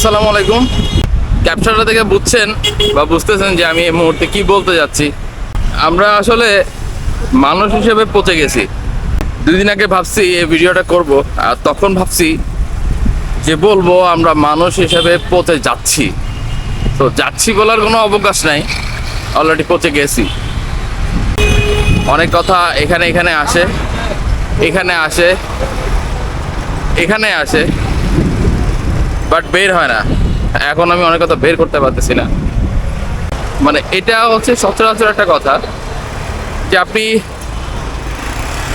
আসসালামু আলাইকুম। ক্যাপচারটা থেকে বুঝছেন বা বুঝতেছেন যে আমি এই মুহূর্তে কি বলতে যাচ্ছি। আমরা আসলে মানুষ হিসেবে পচে গেছি। দুই দিন আগে ভাবছি এই ভিডিওটা করব, আর তখন ভাবছি যে বলব আমরা মানুষ হিসেবে পচে যাচ্ছি। তো যাচ্ছি বলার কোনো অবকাশ নাই অলরেডি পচে গেছি। অনেক কথা এখানে এখানে আসে এখানে আসে এখানে আসে। বাট বের হয় না। এখন আমি অনেক কথা বের করতে পারতেছি না। মানে এটা হচ্ছে সচরাচর একটা কথা যে আপনি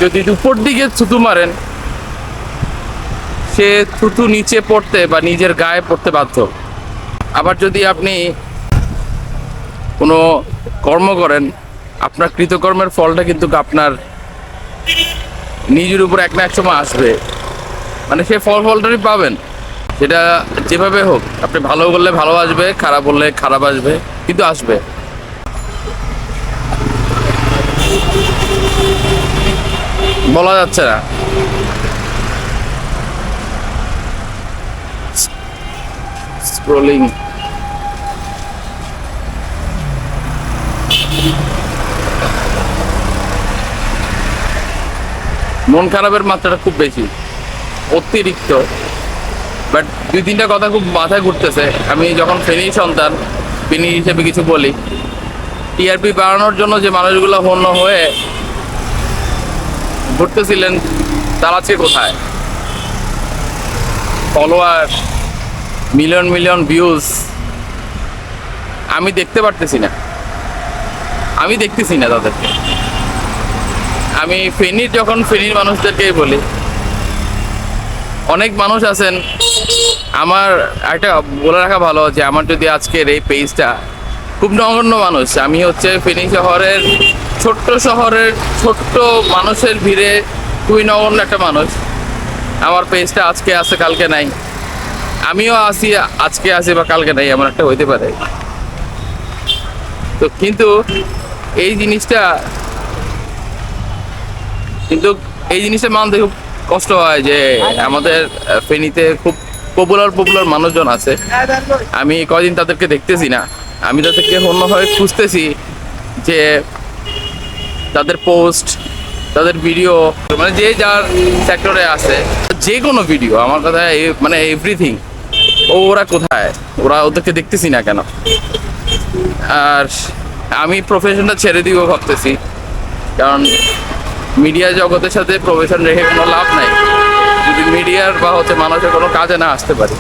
যদি উপর দিকে থুতু মারেন, সে থুতু নিচে পড়তে বা নিজের গায়ে পড়তে বাধ্য। আবার যদি আপনি কোনো কর্ম করেন, আপনার কৃতকর্মের ফলটা কিন্তু আপনার নিজের উপর এক না এক সময় আসবে। মানে সে ফল ফলটাই পাবেন। সেটা যেভাবে হোক, আপনি ভালো বললে ভালো আসবে, খারাপ বললে খারাপ আসবে, কিন্তু আসবে। বলা যাচ্ছে না। স্ক্রোলিং মন খারাপের মাত্রাটা খুব বেশি। অতিরিক্ত। বাট দুই তিনটা কথা খুব মাথায় ঘুরতেছে। আমি যখন ফেনী সন্তান, ফেনী হিসেবে কিছু বলি টিআরপি বাড়ানোর জন্য যে মানুষগুলো হন্য হয়ে ঘুরতেছিলেন, তারা আজকে কোথায়? ফলোয়ার মিলিয়ন মিলিয়ন ভিউজ আমি দেখতে পারতেছি না। আমি দেখতেছি না তাদেরকে। আমি ফেনীর যখন ফেনীর মানুষদেরকেই বলি, অনেক মানুষ আছেন আমার একটা বলে রাখা ভালো যে আমার যদি আজকের এই পেজটা খুব নগণ্য মানুষ, আমি হচ্ছে ফেনী শহরের ছোট্ট শহরের ছোট্ট মানুষের ভিড়ে খুবই নগণ্য একটা মানুষ। আমার পেজটা আজকে আছে, কালকে নাই। আমিও আসি আজকে আসি বা কালকে নাই, এমন একটা হইতে পারে। তো কিন্তু এই জিনিসটা কিন্তু এই জিনিসটা মানতে খুব কষ্ট হয় যে আমাদের ফেনীতে খুব পপুলার পপুলার মানুষজন আছে। আমি কয়দিন তাদেরকে দেখতেছি না। আমি তাদেরকে অন্যভাবে খুঁজতেছি যে তাদের পোস্ট তাদের ভিডিও মানে যে যার সেক্টরে আছে, যে কোনো ভিডিও আমার কথা মানে এভরিথিং ও ওরা কোথায়? ওরা ওদেরকে দেখতেছি না কেন? আর আমি প্রফেশনটা ছেড়ে দিব ভাবতেছি। কারণ মিডিয়া জগতের সাথে প্রফেশন রেখে কোনো লাভ নাই। মিডিয়ার বা হচ্ছে মানুষের কোনো কাজে না আসতে পারে।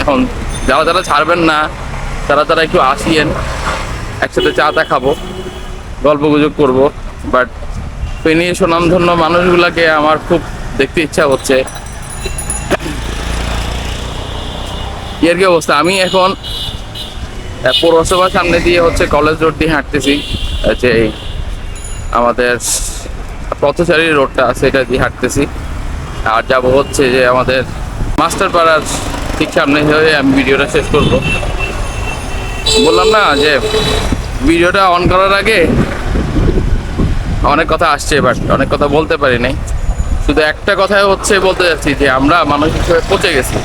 এখন যারা যারা ছাড়বেন না, তারা তারা একটু আসিয়েন, একসাথে চা টা খাব, গল্প গুজব করব। বাট ফেনী সুনামধন্য মানুষগুলাকে আমার খুব দেখতে ইচ্ছা হচ্ছে। ইয়ের কি অবস্থা? আমি এখন পৌরসভার সামনে দিয়ে হচ্ছে কলেজ রোড দিয়ে হাঁটতেছি। যে আমাদের পথচারী রোডটা আছে, এটা দিয়ে হাঁটতেছি। আর যাব হচ্ছে যে আমাদের মাস্টার পাড়ার ঠিক সামনে হয়ে আমি ভিডিওটা শেষ করব। বললাম না যে ভিডিওটা অন করার আগে অনেক কথা আসছে বাট অনেক কথা বলতে পারি নাই। শুধু একটা কথাই হচ্ছে বলতে যাচ্ছি যে আমরা মানুষ হিসেবে পচে গেছি।